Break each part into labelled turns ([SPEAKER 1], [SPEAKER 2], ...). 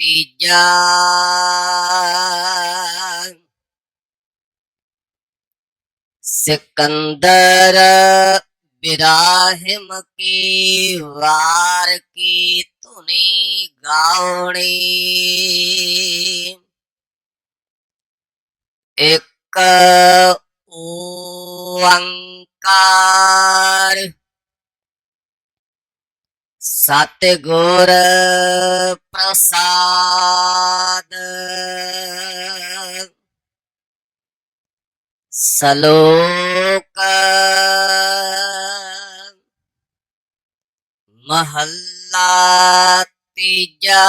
[SPEAKER 1] ਤੀਜਾ। ਸਿਕੰਦਰ ਬਿਰਾਹਿਮ ਕੀ ਵਾਰ ਕੀ ਧੁਨੀ ਗਾਉਣੀ। ਇੱਕ ਓੰਕਾਰ ਸਤਿਗੁਰ ਪ੍ਰਸਾਦ। ਸਲੋਕ ਮਹੱਲਾ ਤੀਜਾ।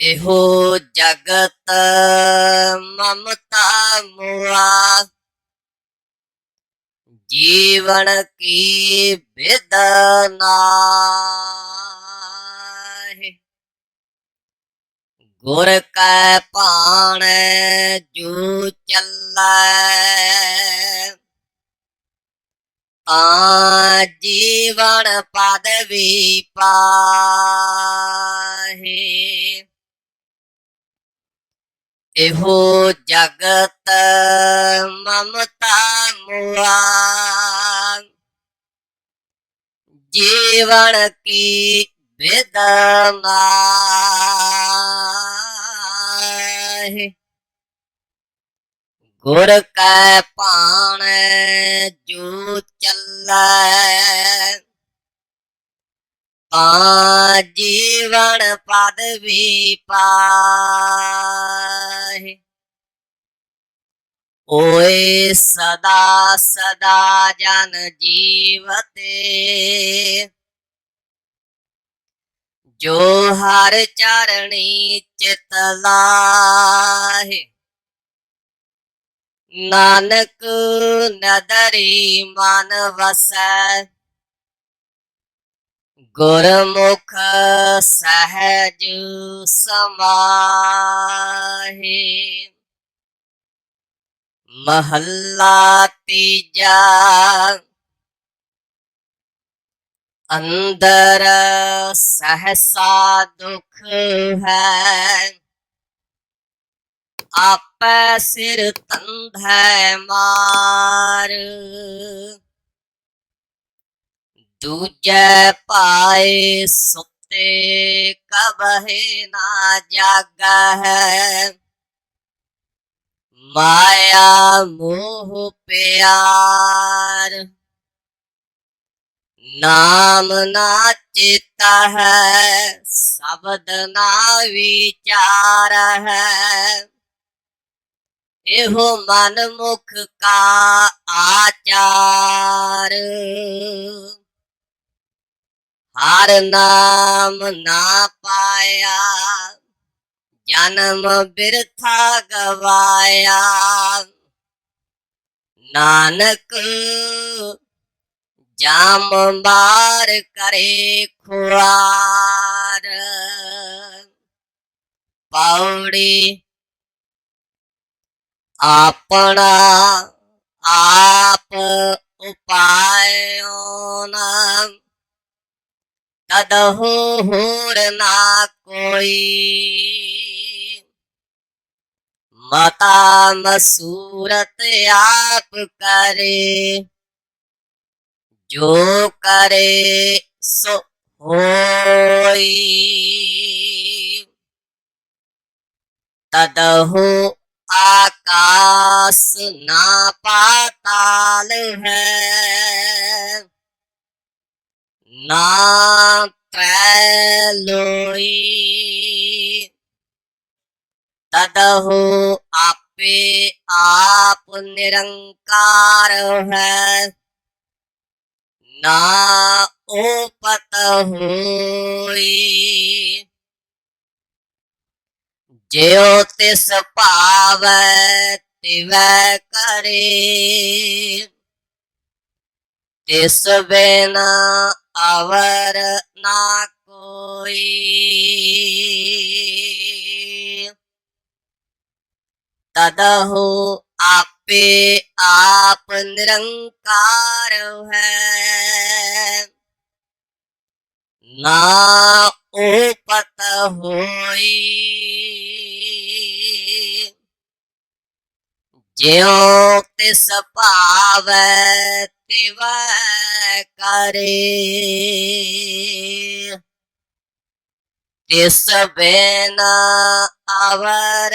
[SPEAKER 1] ਇਹੋ ਜਗਤ ਮਮਤਾ ਮੁਆ ਜੀਵਨ ਕੀ ਬਿਦਨਾ ਗੁਰ ਕੈ ਭਾਣ, ਜੂ ਚੱਲੈ। ਆ ਜੀਵਨ ਪਦਵੀ ਪਾਹੇ। ਇਹੋ ਜਗਤ ਮਮਤਾ ਮੁਆ ਜੀਵਨ ਕੀ ਬਿਦਨਾ ਗੁਰ ਕੈ ਭਾਣ, ਜੋ ਚੱਲੈ। ਤਾਂ ਜੀਵਨ ਪਦਵੀ ਪਾਹੇ। ਓਏ ਸਦਾ ਸਦਾ ਜਨ ਜੀਵਤੇ। ਜੋ ਹਰ ਚਰਣੀ ਚਿਤ ਲਾਹੇ। ਨਾਨਕ ਨਦਰੀ ਮਨ ਵਸੈ। ਗੁਰਮੁਖ ਸਹਿਜ ਸਮਾਹੇ। ਮਹੱਲਾ ਤੀਜਾ अंदर सहसा दुख है। आप सिर तंध मार। दूजे पाए सुते कब है ना जाग है। माया मोह प्यार। ਨਾਮ ਨਾ ਚੇਤਾ ਹੈ, ਸ਼ਬਦ ਨਾ ਵਿਚਾਰ ਹੈ। ਇਹੋ ਮਨ ਮੁਖ ਕਾ ਆਚਾਰ। ਹਰ ਨਾਮ ਨਾ ਪਾਇਆ, ਜਨਮ ਬਿਰਥਾ ਗਵਾਇਆ। ਨਾਨਕ ਜਾਮ ਬਾਰ ਕਰੇ ਖੁਆਰ ਪਾਉੜੀ ਆਪਣਾ ਆਪ ਉਪਾਇਓ ਨਾ। ਤਦਹੁ ਹੋਰ ਨਾ ਕੋਈ। ਮਤਾ ਮਸੂਰਤ ਆਪ ਕਰੇ। ਜੋ ਕਰੇ ਸੋ ਹੋਈ ਤਦਹੁ ਆਕਾਸ ਨਾ ਪਾਤਾਲ ਹੈ ਨਾ ਤ੍ਰੈ ਤਦਹੁ ਆਪੇ ਆਪ ਨਿਰੰਕਾਰ ਹੈ ਨਾ ਪਤ ਹੋਈ। ਜਿਉ ਤਿਸ ਭਾਵੈ ਤਿਵੈ ਕਰੇ। ਤਿਸ ਬਿਨ ਅਵਰ ਨਾ ਕੋਈ। ਤਦਹੁ ਆਪੇ ਆਪ ਨਿਰੰਕਾਰ ਹੈ। ਨਾ ਉਪਤ ਹੋਈ, ਜਿਉ ਤਿਸ ਭਾਵੈ ਤਿਵੈ ਕਰੇ। ਤਿਸ ਬਿਨ ਅਵਰ